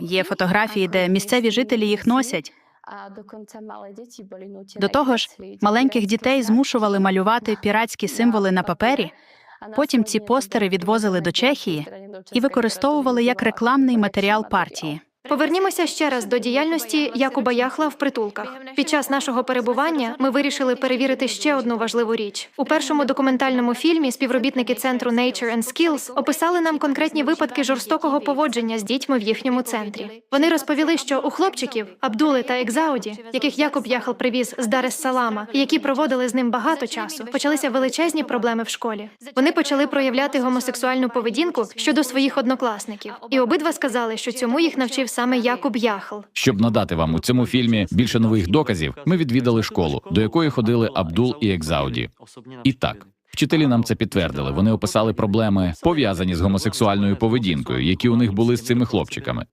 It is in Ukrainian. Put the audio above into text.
Є фотографії, де місцеві жителі їх носять. До того ж, маленьких дітей змушували малювати піратські символи на папері. Потім ці постери відвозили до Чехії і використовували як рекламний матеріал партії. Повернімося ще раз до діяльності Якуба Яхла в притулках. Під час нашого перебування ми вирішили перевірити ще одну важливу річ. У першому документальному фільмі співробітники центру Nature and Skills описали нам конкретні випадки жорстокого поводження з дітьми в їхньому центрі. Вони розповіли, що у хлопчиків Абдули та Екзауді, яких Якуб Яхл привіз з Дарес Салама, які проводили з ним багато часу, почалися величезні проблеми в школі. Вони почали проявляти гомосексуальну поведінку щодо своїх однокласників, і обидва сказали, що цьому їх навчив саме Якуб Яхл. Щоб надати вам у цьому фільмі більше нових доказів, ми відвідали школу, до якої ходили Абдул і Екзауді. І так, вчителі нам це підтвердили. Вони описали проблеми, пов'язані з гомосексуальною поведінкою, які у них були з цими хлопчиками.